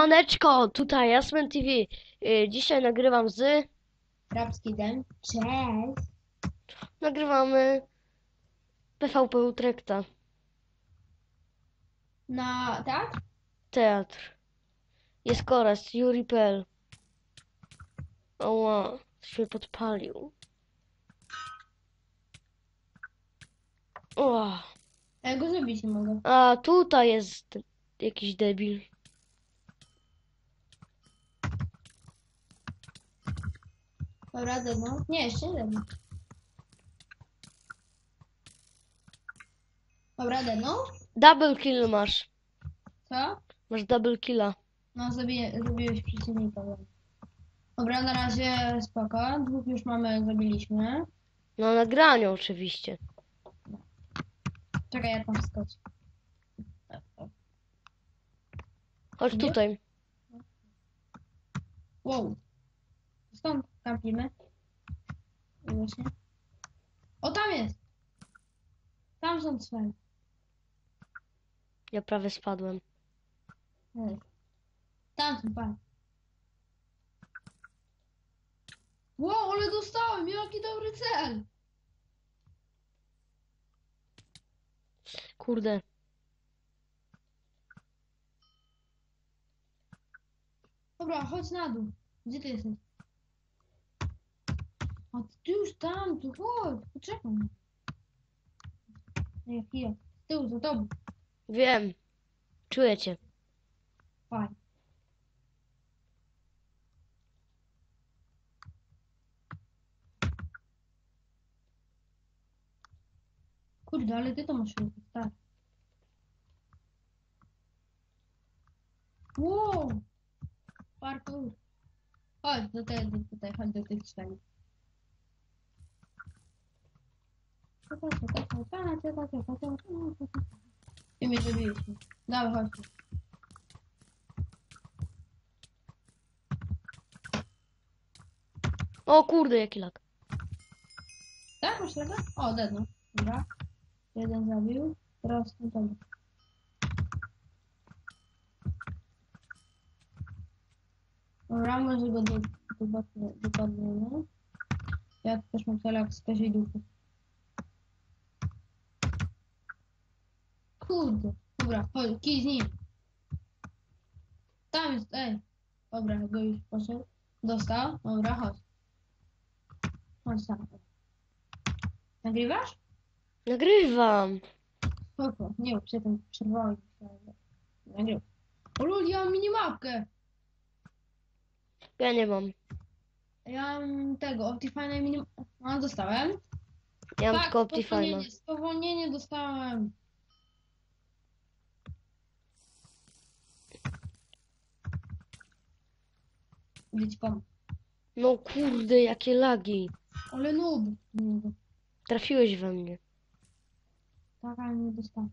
Siemaneczko, tutaj Jasmin TV. Y, Dzisiaj nagrywam z... Rabski Den. Cześć. Nagrywamy PvP Utrecht'a. Na tak? Teatr. Jest koraz, Juri.pl. Oła, się podpalił. O, Ja go zabić nie mogę. a tutaj jest jakiś debil. Dobra, no. Nie, jeszcze jeden. Dobra, no. Double kill masz. Co? Masz double killa. No, zabiję, zabiłeś przeciwnika. dobra. Dobra, na razie spoko. Dwóch już mamy, zabiliśmy. Na nagraniu oczywiście. Czekaj, ja tam skoczę. Chodź tutaj. Wow. Skąd kampimy? Właśnie. O, tam jest! Tam są cwel. Ja prawie spadłem. Ej. Tam są, pan. Wow, ale dostałem! Jaki dobry cel! Kurde. Dobra, chodź na dół. Gdzie ty jesteś? A ty już tam, tu chodź, poczekaj. Nie, chwilę. Z tyłu, za tobą. Wiem. Czuję cię. Fajnie. Kurde, ale ty to masz ruchy, tak. Wow! Parkour. Chodź do tego, tutaj, chodź do tych czterech. Ty mnie zabiliśmy. Dawaj, chodź. O kurde, jaki lak. Tak, masz tego? O, dedno. Dobra. Jeden zabił. Teraz ten tam. Dobra, może go do, dopadnie- dopadniemy. Ja też mam celak z Kaziej Duchu. Kurde. Dobra, chodź, kij z nim. Tam jest, ej. Dobra, go już poszedł. Dostał. Dobra, chodź. Chodź tam. Nagrywasz? Nagrywam. Spoko, nie mów, przedtem przerwałem. Nagrywam. Lul, ja mam minimapkę. Ja nie mam. Ja mam tego, Optifine minim... A, dostałem. Ja mam tak, tylko Optifine'a. spowolnienie, spowolnienie dostałem. Ci pomóc. No kurde, jakie lagi. Ale noob. Trafiłeś we mnie. Tak, ale nie dostałem.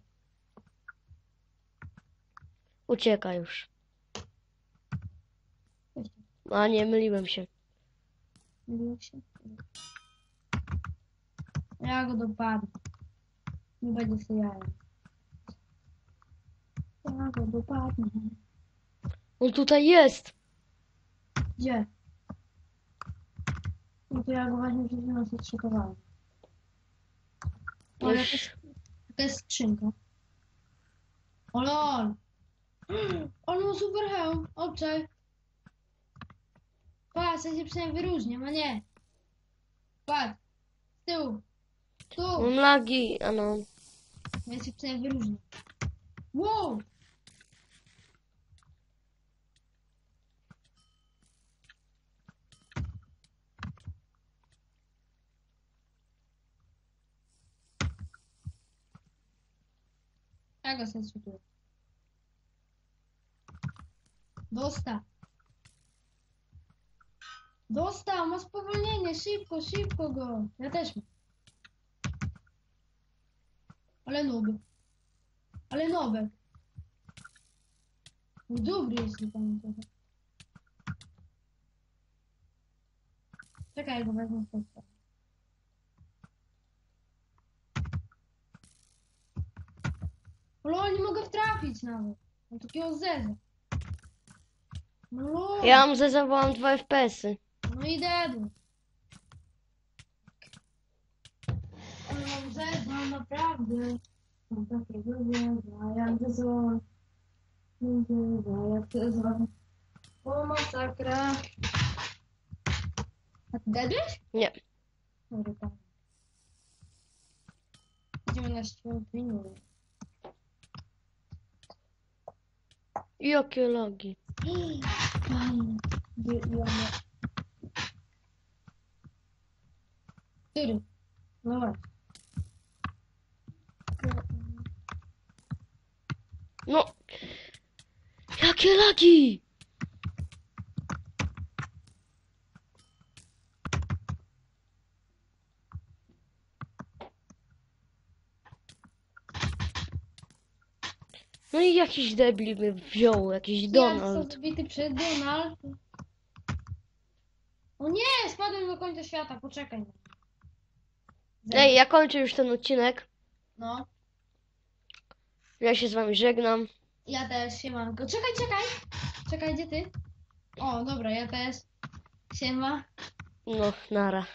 Uciekaj już. A nie, myliłem się. Myliłem się. Ja go dopadnę. Nie będzie sobie jajem. Ja go dopadnę. On tutaj jest. Gdzie? No to ja go właśnie przed chwilą zatrzykowałem. O, Już. jakaś, jakaś skrzynka. O lol! On ma super hełm, obczaj. Patrz, ja się przynajmniej wyróżniam, a nie. Patrz, z tyłu. Tu, Mam lagi, a no. ja się przynajmniej wyróżniam. Wow! Ja go sensuję. Dostał. Dostał, ma spowolnienie, szybko, szybko go. Ja też mam. Ale noob. Ale nowek. No Dobry jest ten trochę. Czekaj, go wezmę z tej Ale nie mogę wtrafić nawet. Mam takiego zeza. No, Ja mam ze sobą 2 FPS-y. no i dedu. Ale mam zezwal, naprawdę. Mam takiego zezwal, jak zezwal. Zezwal, jak zezwal. O, masakra. A ty dedłeś? Nie. Dobra, tak. Idziemy na świątynię. Jakie logi. Który? No właśnie. No. Jakie lagi! No i jakiś debil mnie wziął, jakiś Jak Donald. są zbity przed Donald. O nie, spadłem do końca świata, poczekaj. Ej, ja kończę już ten odcinek. No, Ja się z wami żegnam. ja też, siemanko. Czekaj, czekaj. Czekaj, gdzie ty? O, dobra, ja też. Siema. No, nara.